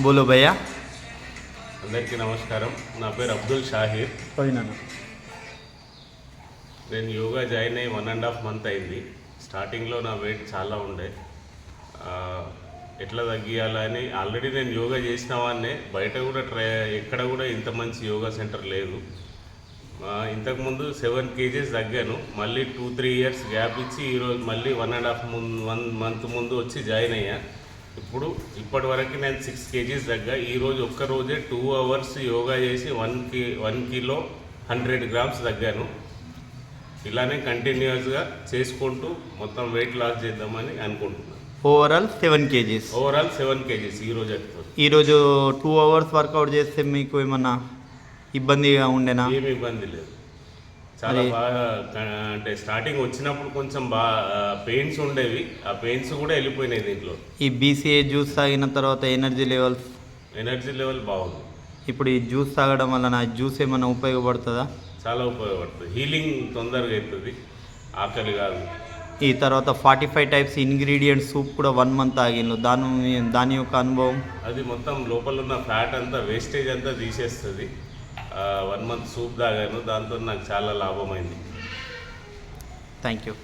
బోలో భయ్యా. అందరికీ నమస్కారం. నా పేరు అబ్దుల్ షాహీర్. పోయినా నేను యోగా జాయిన్ అయ్యి వన్ అండ్ హాఫ్ మంత్ అయింది. స్టార్టింగ్లో నా వెయిట్ చాలా ఉండే. ఎట్లా తగ్గియాలని ఆల్రెడీ నేను యోగా చేసిన వాడినే బయట కూడా ట్రై ఎక్కడ కూడా ఇంత మంచి యోగా సెంటర్ లేదు. ఆ, ఇంతకుముందు సెవెన్ కేజెస్ తగ్గాను. మళ్ళీ టూ త్రీ ఇయర్స్ గ్యాప్ ఇచ్చి ఈరోజు మళ్ళీ వన్ అండ్ హాఫ్ ముందు వన్ మంత్ ముందు వచ్చి జాయిన్ అయ్యా. ఇప్పుడు ఇప్పటి వరకు నేను సిక్స్ కేజీస్ తగ్గా ఈరోజు ఒక్క రోజే టూ అవర్స్ యోగా చేసి వన్కి వన్ కిలో హండ్రెడ్ గ్రామ్స్ తగ్గాను. ఇలానే కంటిన్యూస్గా చేసుకుంటూ మొత్తం వెయిట్ లాస్ చేద్దామని అనుకుంటున్నాను. Overall seven kgs. Overall seven kgs ఈరోజు ఈరోజు టూ అవర్స్ వర్కౌట్ చేస్తే మీకు ఏమన్నా ఇబ్బందిగా ఉండేనా? ఏమి ఇబ్బంది లేదు. చాలా బాగా అంటే స్టార్టింగ్ వచ్చినప్పుడు కొంచెం బాగా పెయిన్స్ ఉండేవి. ఆ పెయిన్స్ కూడా వెళ్ళిపోయినాయి దీంట్లో. ఈ బీసీఏ జ్యూస్ తాగిన తర్వాత ఎనర్జీ లెవెల్స్ ఎనర్జీ లెవెల్ బాగుంది. ఇప్పుడు ఈ జ్యూస్ తాగడం వల్ల నా జ్యూస్ ఏమైనా ఉపయోగపడుతుందా? చాలా ఉపయోగపడుతుంది. హీలింగ్ తొందరగా అవుతుంది ఆకలి కాదు. ఈ తర్వాత forty five types ingredients soup కూడా వన్ మంత్ ఆగిండు దాని దాని యొక్క అనుభవం? అది మొత్తం లోపల ఉన్న ఫ్యాట్ అంతా వేస్టేజ్ అంతా తీసేస్తుంది. వన్ మంత్ సూప్ తాగాను దాంతో నాకు చాలా లాభమైంది. Thank you